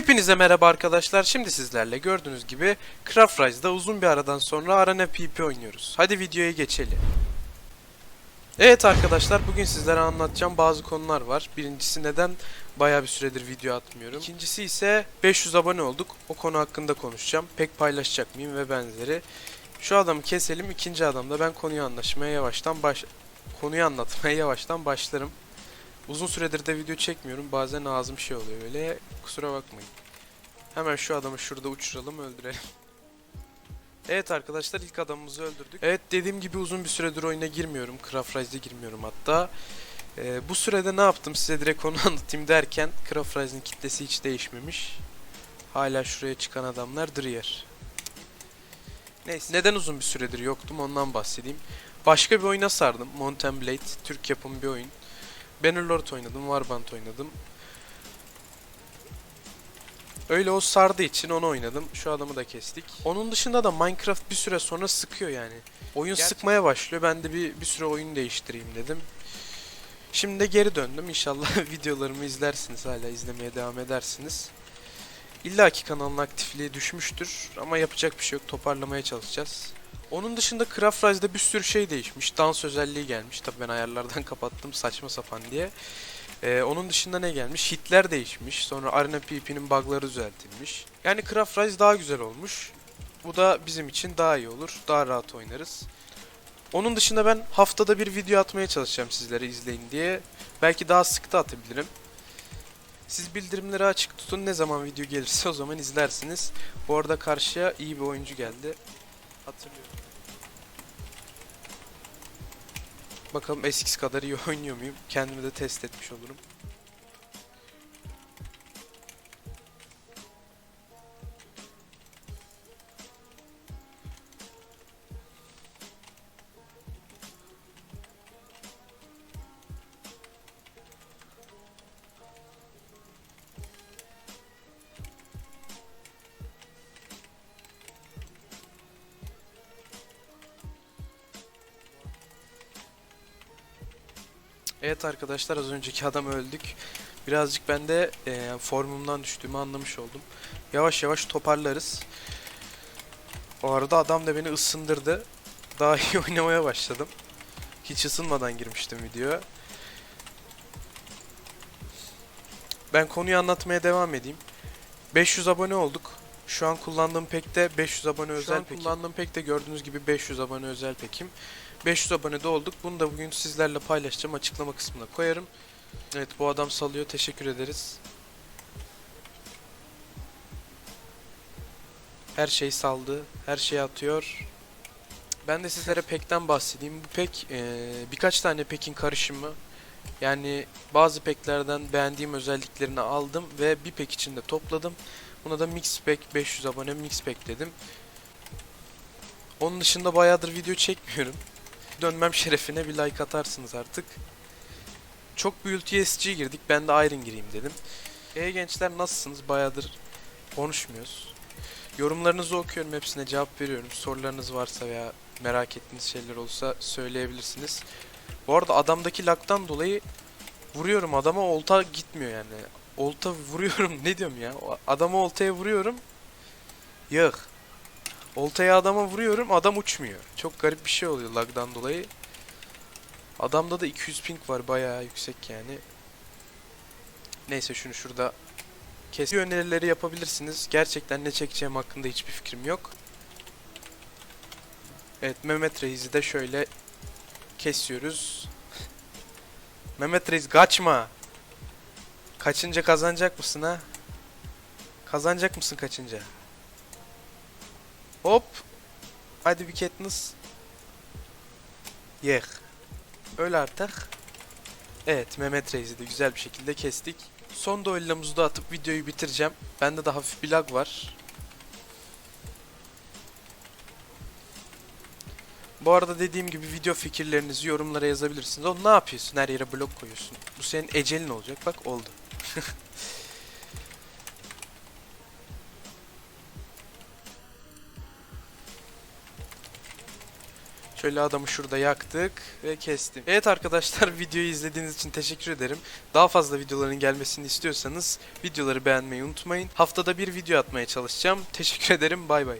Hepinize merhaba arkadaşlar. Şimdi sizlerle gördüğünüz gibi Craft Rise'da uzun bir aradan sonra Arena PP oynuyoruz. Hadi videoya geçelim. Evet arkadaşlar bugün sizlere anlatacağım bazı konular var. Birincisi neden baya bir süredir video atmıyorum. İkincisi ise 500 abone olduk. O konu hakkında konuşacağım. Pek paylaşacak mıyım ve benzeri. Şu adamı keselim. ikinci adamda ben konuyu anlaşmaya yavaştan baş konuyu anlatmaya yavaştan başlarım. Uzun süredir de video çekmiyorum. Bazen ağzım şey oluyor öyle. Kusura bakmayın. Hemen şu adamı şurada uçuralım öldürelim. Evet arkadaşlar ilk adamımızı öldürdük. Evet dediğim gibi uzun bir süredir oyuna girmiyorum. Craft Rise'de girmiyorum hatta. Ee, bu sürede ne yaptım size direkt onu anlatayım derken Craft Rise'ın kitlesi hiç değişmemiş. Hala şuraya çıkan adamlar Dreer. Neyse neden uzun bir süredir yoktum ondan bahsedeyim. Başka bir oyuna sardım. Mountain Blade. Türk yapımı bir oyun. Bannerlord oynadım, Warband oynadım. Öyle o sardığı için onu oynadım. Şu adamı da kestik. Onun dışında da Minecraft bir süre sonra sıkıyor yani. Oyun Gerçekten. sıkmaya başlıyor. Ben de bir, bir süre oyun değiştireyim dedim. Şimdi de geri döndüm. İnşallah videolarımı izlersiniz. Hala izlemeye devam edersiniz. İlla ki kanalın aktifliği düşmüştür. Ama yapacak bir şey yok. Toparlamaya çalışacağız. Onun dışında Craft Rise'da bir sürü şey değişmiş. Dans özelliği gelmiş. Tabii ben ayarlardan kapattım saçma sapan diye. Ee, onun dışında ne gelmiş? Hitler değişmiş. Sonra Arena PvP'nin bug'ları düzeltilmiş. Yani Craft Rise daha güzel olmuş. Bu da bizim için daha iyi olur. Daha rahat oynarız. Onun dışında ben haftada bir video atmaya çalışacağım sizlere izleyin diye. Belki daha sık da atabilirim. Siz bildirimleri açık tutun. Ne zaman video gelirse o zaman izlersiniz. Bu arada karşıya iyi bir oyuncu geldi. Hatırlıyorum. Bakalım eskisi kadar iyi oynuyor muyum? Kendimi de test etmiş olurum. Evet arkadaşlar az önceki adam öldük. Birazcık ben de e, formumdan düştüğümü anlamış oldum. Yavaş yavaş toparlarız. O arada adam da beni ısındırdı. Daha iyi oynamaya başladım. Hiç ısınmadan girmiştim videoya. Ben konuyu anlatmaya devam edeyim. 500 abone olduk. Şu an kullandığım pek de 500 abone özel pekim. kullandığım pek de gördüğünüz gibi 500 abone özel pekim. 500 abonede olduk. Bunu da bugün sizlerle paylaşacağım. Açıklama kısmına koyarım. Evet bu adam salıyor. Teşekkür ederiz. Her şey saldı. Her şey atıyor. Ben de sizlere pekten bahsedeyim. Bu pek eee, birkaç tane pekin karışımı. Yani bazı peklerden beğendiğim özelliklerini aldım ve bir pek içinde topladım. Buna da mix pack 500 abone mix pack dedim. Onun dışında bayağıdır video çekmiyorum dönmem şerefine bir like atarsınız artık. Çok bir UTSG girdik. Ben de Iron gireyim dedim. E gençler nasılsınız? Bayağıdır konuşmuyoruz. Yorumlarınızı okuyorum. Hepsine cevap veriyorum. Sorularınız varsa veya merak ettiğiniz şeyler olsa söyleyebilirsiniz. Bu arada adamdaki laktan dolayı vuruyorum adama olta gitmiyor yani. Olta vuruyorum ne diyorum ya. O Adama oltaya vuruyorum. Yık. Oltaya adama vuruyorum adam uçmuyor. Çok garip bir şey oluyor lagdan dolayı. Adamda da 200 ping var bayağı yüksek yani. Neyse şunu şurada kes. önerileri yapabilirsiniz. Gerçekten ne çekeceğim hakkında hiçbir fikrim yok. Evet Mehmet Reis'i de şöyle kesiyoruz. Mehmet Reis kaçma. Kaçınca kazanacak mısın ha? Kazanacak mısın kaçınca? Hop. Hadi bir Katniss. Yeh. Öl artık. Evet Mehmet Reis'i de güzel bir şekilde kestik. Son duellomuzu da atıp videoyu bitireceğim. Bende de hafif bir lag var. Bu arada dediğim gibi video fikirlerinizi yorumlara yazabilirsiniz. Oğlum ne yapıyorsun? Her yere blok koyuyorsun. Bu senin ecelin olacak. Bak oldu. Şöyle adamı şurada yaktık ve kestim. Evet arkadaşlar videoyu izlediğiniz için teşekkür ederim. Daha fazla videoların gelmesini istiyorsanız videoları beğenmeyi unutmayın. Haftada bir video atmaya çalışacağım. Teşekkür ederim. Bay bay.